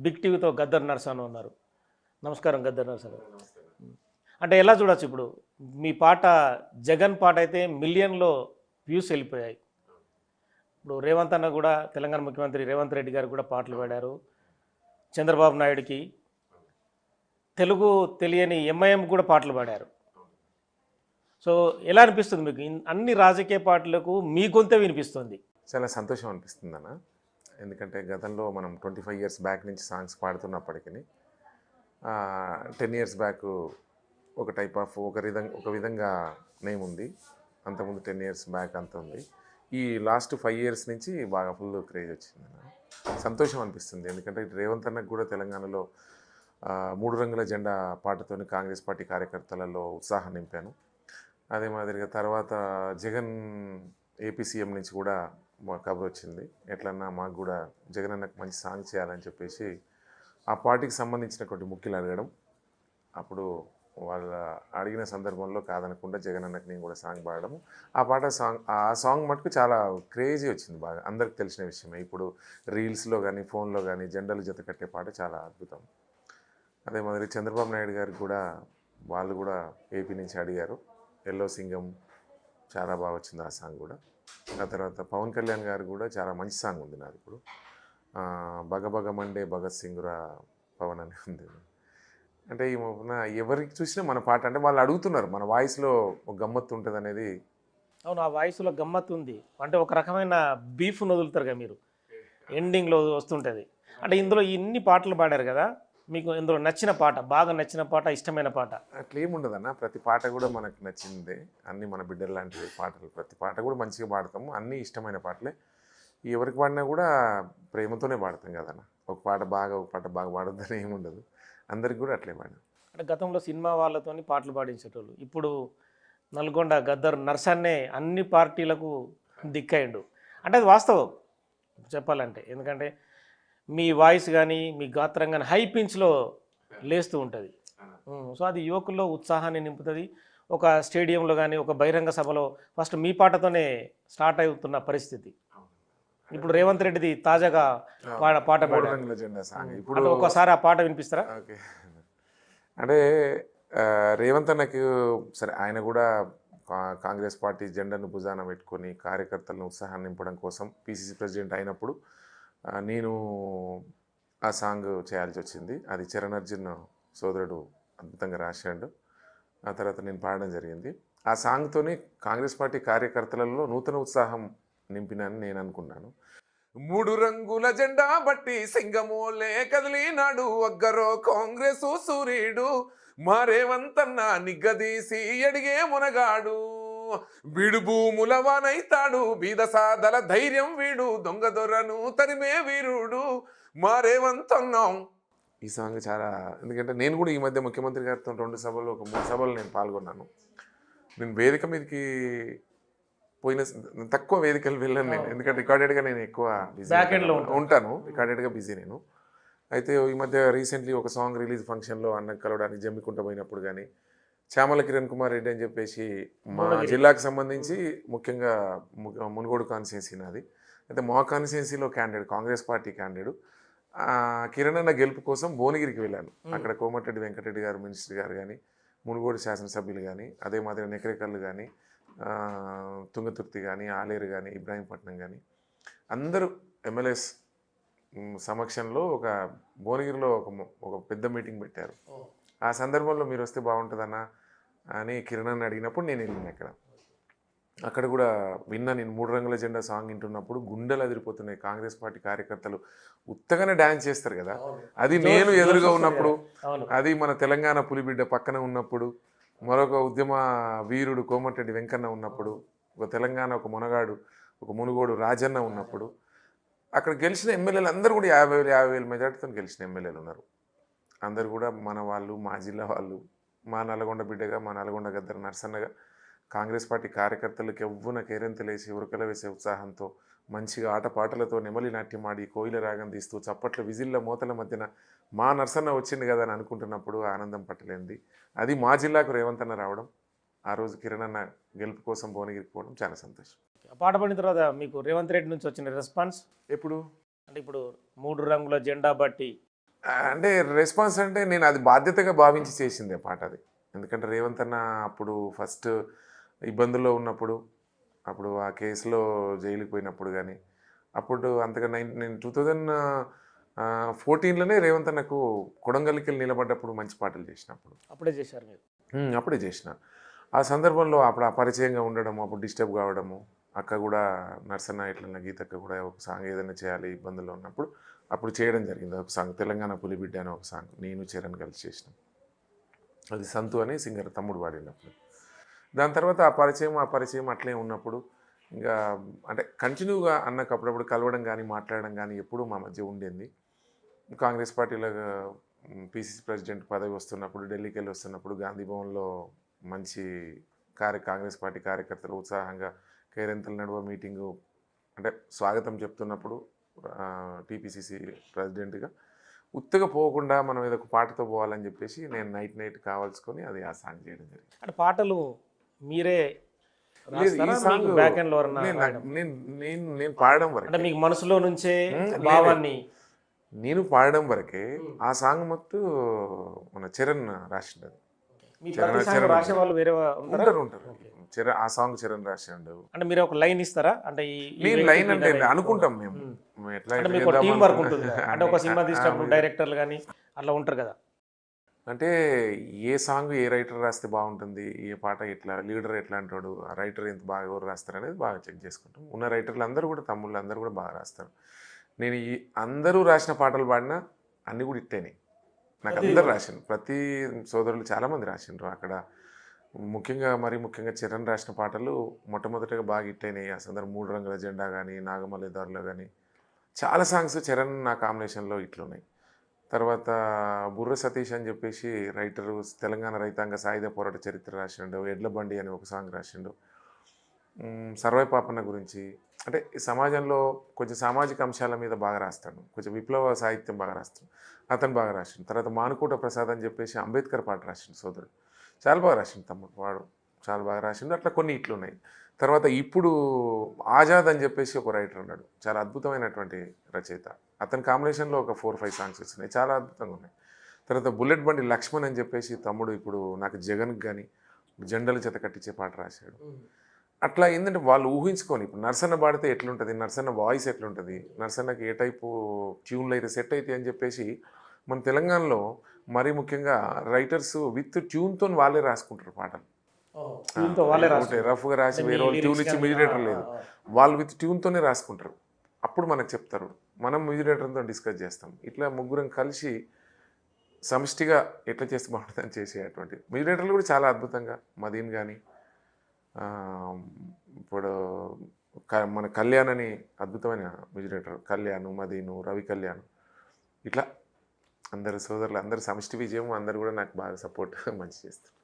Big టీవీతో Gaddar Narsan ఉన్నారు. నమస్కారం గద్దర్ నర్సన్ అంటే ఎలా చూడొచ్చు ఇప్పుడు? మీ పాట జగన్ పాట అయితే మిలియన్లో వ్యూస్ వెళ్ళిపోయాయి. ఇప్పుడు రేవంత్ అన్న కూడా తెలంగాణ ముఖ్యమంత్రి రేవంత్ రెడ్డి గారు కూడా పాటలు పాడారు. చంద్రబాబు నాయుడుకి తెలుగు తెలియని ఎంఐఎం కూడా పాటలు పాడారు. సో ఎలా అనిపిస్తుంది మీకు? అన్ని రాజకీయ పాటలకు మీ గొంతే వినిపిస్తుంది. చాలా సంతోషం అనిపిస్తుంది అన్న ఎందుకంటే గతంలో మనం ట్వంటీ ఫైవ్ ఇయర్స్ బ్యాక్ నుంచి సాంగ్స్ పాడుతున్నప్పటికీ టెన్ ఇయర్స్ బ్యాక్ ఒక టైప్ ఆఫ్ ఒక విధంగా ఒక విధంగా నేమ్ ఉంది. అంతకుముందు టెన్ ఇయర్స్ బ్యాక్ అంత ఉంది. ఈ లాస్ట్ ఫైవ్ ఇయర్స్ నుంచి బాగా ఫుల్ క్రేజ్ వచ్చింది. సంతోషం అనిపిస్తుంది. ఎందుకంటే రేవంత్ అన్నకు కూడా తెలంగాణలో మూడు రంగుల జెండా పాటతో కాంగ్రెస్ పార్టీ కార్యకర్తలలో ఉత్సాహం నింపాను. అదే మాదిరిగా తర్వాత జగన్ ఏపీ సీఎం నుంచి కూడా మా కబురు వచ్చింది. ఎట్లన్నా మాకు కూడా జగన్ అన్నకు మంచి సాంగ్ చేయాలని చెప్పేసి ఆ పార్టీకి సంబంధించినటువంటి ముఖ్యులు అడగడం. అప్పుడు వాళ్ళ అడిగిన సందర్భంలో కాదనకుండా జగన్ అన్నకు నేను కూడా సాంగ్ పాడడం. ఆ పాట సాంగ్ ఆ సాంగ్ మటుకు చాలా క్రేజీ వచ్చింది బాగా. అందరికి తెలిసిన విషయమే. ఇప్పుడు రీల్స్లో కానీ ఫోన్లో కానీ జెండలు జత కట్టే పాట చాలా అద్భుతం. అదే మాదిరి చంద్రబాబు నాయుడు గారు కూడా వాళ్ళు కూడా ఏపీ నుంచి అడిగారు. ఎల్లో సింగం చాలా బాగా వచ్చింది ఆ సాంగ్ కూడా. ఆ తర్వాత పవన్ కళ్యాణ్ గారు కూడా చాలా మంచి సాంగ్ ఉంది నాది ఇప్పుడు. ఆ, బగ బగ మండే భగత్ సింగురా పవన్ అని ఉంది. అంటే ఈ మొన్న ఎవరికి చూసినా మన పాట అంటే వాళ్ళు అడుగుతున్నారు మన వాయిస్లో ఒక గమ్మత్తు ఉంటుంది అనేది. అవును ఆ వాయిస్లో గమ్మత్తు ఉంది. అంటే ఒక రకమైన బీఫ్ వదులుతారు కదా మీరు ఎండింగ్లో వస్తుంటుంది. అంటే ఇందులో ఇన్ని పాటలు పాడారు కదా మీకు ఇందులో నచ్చిన పాట బాగా నచ్చిన పాట ఇష్టమైన పాట? అట్లా ఏముండదన్న ప్రతి పాట కూడా మనకు నచ్చిందే. అన్నీ మన బిడ్డలు లాంటివి పాటలు ప్రతి పాట కూడా మంచిగా పాడతాము. అన్నీ ఇష్టమైన పాటలే. ఎవరికి పాడినా కూడా ప్రేమతోనే పాడతాం కదన్న. ఒక పాట బాగా ఒక పాట బాగా పాడొద్దని ఏముండదు అందరికి కూడా అట్లే పాడాం అంటే గతంలో సినిమా వాళ్ళతోని పాటలు పాడించేటోళ్ళు. ఇప్పుడు నల్గొండ గద్దర్ నర్సన్నే అన్ని పార్టీలకు దిక్కయిండు. అంటే అది వాస్తవం చెప్పాలంటే. ఎందుకంటే మీ వాయిస్ కానీ మీ గాత్రం కానీ హై పిచ్లో లేస్తూ ఉంటుంది. సో అది యువకుల్లో ఉత్సాహాన్ని నింపుతుంది. ఒక స్టేడియంలో కానీ ఒక బహిరంగ సభలో ఫస్ట్ మీ పాటతోనే స్టార్ట్ అవుతున్న పరిస్థితి. ఇప్పుడు రేవంత్ రెడ్డిది తాజాగా పాట పాట ఇప్పుడు అంటే ఒక్కసారి ఆ పాట వినిపిస్తారా? అంటే రేవంత్ అన్నకి సరే ఆయన కూడా కాంగ్రెస్ పార్టీ జెండాను భుజాన పెట్టుకొని కార్యకర్తలను ఉత్సాహాన్ని నింపడం కోసం పిసిసి ప్రెసిడెంట్ అయినప్పుడు నేను ఆ సాంగ్ చేయాల్సి వచ్చింది. అది చరణ్ అర్జున్ సోదరుడు అద్భుతంగా రాశాడు. ఆ తర్వాత నేను పాడడం జరిగింది. ఆ సాంగ్తోనే కాంగ్రెస్ పార్టీ కార్యకర్తలలో నూతన ఉత్సాహం నింపినని నేను అనుకున్నాను. మూడు రంగుల జెండా బట్టి సింగమోలే కదిలినాడు ఒగ్గరో కాంగ్రెస్ సూర్యుడు మారేవంతన్న నిగ్గదీసి అడిగే మునగాడు. వీడు భూముల వానైతాడు బీద సాదల ధైర్యం వీడు దొంగ దొరను తరిమే వీరుడు మారేవంతన్నాం ఈ సాంగ్ చాలా ఎందుకంటే నేను కూడా ఈ మధ్య ముఖ్యమంత్రి గారితో రెండు సభలు ఒక మూడు సభలు నేను పాల్గొన్నాను. నేను వేదిక మీదకి పోయిన తక్కువ వేదికలు వెళ్ళాను నేను ఎందుకంటే రికార్డెడ్గా నేను ఎక్కువ. ఉంటాను. రికార్డెడ్గా బిజీ నేను. అయితే ఈ మధ్య రీసెంట్లీ ఒక సాంగ్ రిలీజ్ ఫంక్షన్లో అన్న కలవడానికి జమ్మికుంట పోయినప్పుడు కానీ చామల కిరణ్ కుమార్ రెడ్డి అని చెప్పేసి మా. జిల్లాకు సంబంధించి ముఖ్యంగా మునుగోడు కాన్స్టిట్యున్సీ నాది. అయితే మా కాన్స్టిట్యున్సీలో candidate Congress party candidate Kiran అన్న గెలుపు కోసం భువనగిరికి వెళ్ళాను. అక్కడ కోమటిరెడ్డి వెంకటరెడ్డి గారు మినిస్టర్ గారు కానీ మునుగోడు శాసనసభ్యులు కానీ అదే మాదిరి నెకరేకల్లు కానీ తుంగతుర్తి కానీ ఆలేరు కానీ ఇబ్రాహీంపట్నం కానీ అందరూ ఎమ్మెల్యేస్ సమక్షంలో ఒక భువనగిరిలో ఒక ఒక పెద్ద మీటింగ్ పెట్టారు. ఆ సందర్భంలో మీరు వస్తే బాగుంటుందన్న అని కిరణ్ అడిగినప్పుడు నేను వెళ్ళిన అక్కడ. అక్కడ కూడా విన్నా నేను మూడు రంగుల జెండా సాంగ్ వింటున్నప్పుడు గుండెలు అదిరిపోతున్నాయి. కాంగ్రెస్ పార్టీ కార్యకర్తలు ఉత్తగానే డ్యాన్స్ చేస్తారు కదా. అది నేను ఎదురుగా ఉన్నప్పుడు అది మన తెలంగాణ పులిబిడ్డ పక్కన ఉన్నప్పుడు మరొక ఉద్యమ వీరుడు కోమటిరెడ్డి వెంకన్న ఉన్నప్పుడు ఒక తెలంగాణ ఒక మునగాడు ఒక మునుగోడు రాజన్న ఉన్నప్పుడు అక్కడ గెలిచిన ఎమ్మెల్యేలు అందరూ కూడా యాభై వేలు యాభై వేల మెజార్టీతో గెలిచిన ఎమ్మెల్యేలు ఉన్నారు అందరు కూడా మన వాళ్ళు మా జిల్లా వాళ్ళు మా నల్గొండ బిడ్డగా మా నల్గొండ గద్దర నరసన్నగా కాంగ్రెస్ పార్టీ కార్యకర్తలకు ఎవ్వున కేరింతలేసి ఉరకల వేసే ఉత్సాహంతో మంచిగా ఆటపాటలతో నెమలి నాట్యం ఆడి కోయిల రాగం తీస్తూ చప్పట్ల విజిల్ల మోతల మధ్యన మా నర్సన్న వచ్చింది కదా అని అనుకుంటున్నప్పుడు ఆనందం పట్టలేంది. అది మా జిల్లాకు రేవంత్ అన్న రావడం ఆ రోజు కిరణ్ అన్న గెలుపు కోసం భువనగిరికి పోవడం చాలా సంతోషం. పాట పడిన తర్వాత మీకు రేవంత్ రెడ్డి నుంచి వచ్చిన రెస్పాన్స్? ఎప్పుడు? అంటే ఇప్పుడు మూడు రంగుల జెండా బట్టి అంటే రెస్పాన్స్ అంటే నేను అది బాధ్యతగా భావించి చేసింది ఆ పాట అది. ఎందుకంటే రేవంత్ అన్న అప్పుడు ఫస్ట్ ఇబ్బందుల్లో ఉన్నప్పుడు అప్పుడు ఆ కేసులో జైలుకి పోయినప్పుడు కానీ అప్పుడు అంతగా నైన్ నేను టూ థౌజండ్ ఫోర్టీన్లోనే రేవంత్ అన్నకు కొడంగల్కి వెళ్ళి నిలబడ్డప్పుడు మంచి పాటలు చేసినప్పుడు. అప్పుడే చేశారు మీరు? అప్పుడే చేసిన. ఆ సందర్భంలో అప్పుడు అపరిచయంగా ఉండడం అప్పుడు డిస్టర్బ్ కావడము అక్క కూడా నర్సన్న ఇట్లన్న గీతక్క కూడా ఒక సాంగ్ ఏదైనా చేయాలి ఇబ్బందుల్లో ఉన్నప్పుడు అప్పుడు చేయడం జరిగింది. ఒక సాంగ్ తెలంగాణ పులిబిడ్డ అని ఒక సాంగ్ నేను చరణ్ కలిసి చేసిన. అది సంతు అని సింగర్ తమ్ముడు పాడినప్పుడు. దాని తర్వాత ఆ పరిచయం ఆ పరిచయం అట్లే ఉన్నప్పుడు ఇంకా అంటే కంటిన్యూగా అన్నకు అప్పుడప్పుడు కలవడం కానీ మాట్లాడడం కానీ ఎప్పుడూ మా మధ్య ఉండేది. కాంగ్రెస్ పార్టీలో పిసిసి ప్రెసిడెంట్ పదవి వస్తున్నప్పుడు ఢిల్లీకి వెళ్ళి వస్తున్నప్పుడు గాంధీ భవన్లో మంచి కార్య కాంగ్రెస్ పార్టీ కార్యకర్తలు ఉత్సాహంగా కేరింతల నడువ మీటింగు అంటే స్వాగతం చెప్తున్నప్పుడు టీపీసీసీ ప్రెసిడెంట్గా ఉత్తగా పోకుండా మనం ఏదో ఒక పాటతో పోవాలని చెప్పేసి నేను నైట్ నైట్ కావాల్సుకొని అది ఆ సాంగ్ చేయడం జరిగింది అంటే పాటలు మీరే నేను? నేను పాడడం అంటే వరకు మీకు మనసులో నుంచే. భావాన్ని నేను పాడడం వరకే. ఆ సాంగ్ మొత్తం మన చరణ్ రాసిండు అది మీ చరణ్ రాసే వాళ్ళు వేరే ఉంటారా? ఉంటారు చరణ్ ఆ సాంగ్ చరణ్ రాసిండు అంటే మీరు ఒక లైన్ ఇస్తారా? అంటే ఈ లైన్ అంటే అనుకుంటాం మేము. ఎట్లా టీం వర్క్. ఉంటుంది. అంటే ఒక సినిమా తీసినప్పుడు డైరెక్టర్లు కానీ అట్లా ఉంటారు కదా? అంటే ఏ సాంగ్ ఏ రైటర్ రాస్తే బాగుంటుంది? ఏ పాట ఎట్లా? లీడర్ ఎట్లా అంటాడు? ఆ రైటర్ ఎంత బాగా ఎవరు రాస్తారు అనేది బాగా చెక్ చేసుకుంటాం. ఉన్న రైటర్లు అందరూ కూడా తమ్ముళ్ళు అందరూ కూడా బాగా రాస్తారు. నేను ఈ అందరూ రాసిన పాటలు పాడినా అన్నీ కూడా ఇట్టేనే నాకు అందరు రాసిండ్రు. ప్రతి సోదరులు చాలామంది రాసిండ్రు. అక్కడ ముఖ్యంగా మరి ముఖ్యంగా చరణ్ రాసిన పాటలు మొట్టమొదటిగా బాగా ఇట్టయినాయి ఆ సందర్భం మూడు రంగుల జెండా కానీ నాగమల్లి దారిలో కానీ చాలా సాంగ్స్ చరణ్ నా కాంబినేషన్లో ఇట్లున్నాయి తర్వాత బుర్ర సతీష్ అని చెప్పేసి రైటరు తెలంగాణ రైతాంగ సాయుధ పోరాట చరిత్ర రాసిండు. ఎడ్ల బండి అని ఒక సాంగ్ రాసిండు. మ్, సర్వై పాపన్న గురించి. అంటే సమాజంలో కొంచెం సామాజిక అంశాల మీద బాగా రాస్తాడు. కొంచెం విప్లవ సాహిత్యం బాగా రాస్తాడు. అతను బాగా రాసిండు. తర్వాత మానుకోట ప్రసాద్ అని చెప్పేసి అంబేద్కర్ పాట రాసిండు సోదరుడు. చాలా బాగా రాసిండు తమ్ముడు వాడు. చాలా బాగా రాసిండు. అట్లా కొన్ని ఇట్లు ఉన్నాయి. తర్వాత ఇప్పుడు ఆజాద్ అని చెప్పేసి ఒక రైటర్ ఉన్నాడు. చాలా అద్భుతమైనటువంటి రచయిత. అతని కాంబినేషన్లో ఒక ఫోర్ ఫైవ్ సాంగ్స్ వచ్చినాయి. చాలా అద్భుతంగా ఉన్నాయి. తర్వాత బుల్లెట్ బండి లక్ష్మణ్ అని చెప్పేసి తమ్ముడు ఇప్పుడు నాకు జగన్కి కానీ జెండలు చేత కట్టించే పాట రాశాడు. అట్లా ఏంటంటే వాళ్ళు ఊహించుకొని ఇప్పుడు నర్సన్న పాడితే ఎట్లుంటుంది? నర్సన్న వాయిస్ ఎట్లుంటుంది? నర్సన్నకి ఏ టైపు ట్యూన్లు అయితే సెట్ అయితే అని చెప్పేసి మన తెలంగాణలో మరీ ముఖ్యంగా రైటర్స్ విత్ ట్యూన్తో వాళ్ళే రాసుకుంటారు పాటలు. రఫ్గా రాసి వేరే వాళ్ళు ట్యూన్ ఇచ్చి మ్యూజిరేటర్ లేదు. వాళ్ళు విత్ ట్యూన్తోనే రాసుకుంటారు. అప్పుడు మనకు చెప్తారు. మనం మ్యూజిరేటర్తో డిస్కస్ చేస్తాం. ఇట్లా ముగ్గురం కలిసి సమిష్టిగా ఎట్లా చేస్తే బాగుంటుందని చేసేటువంటి మ్యూజిరేటర్లు కూడా చాలా అద్భుతంగా. మదీన్ కానీ ఇప్పుడు క- మన కళ్యాణ్ అని అద్భుతమైన మ్యూజిరేటర్ కళ్యాణ్ మదీను రవి కళ్యాణ్. ఇట్లా అందరు సోదరులు అందరు సమిష్టి విజయం అందరు కూడా నాకు బాగా సపోర్ట్ మంచి చేస్తారు.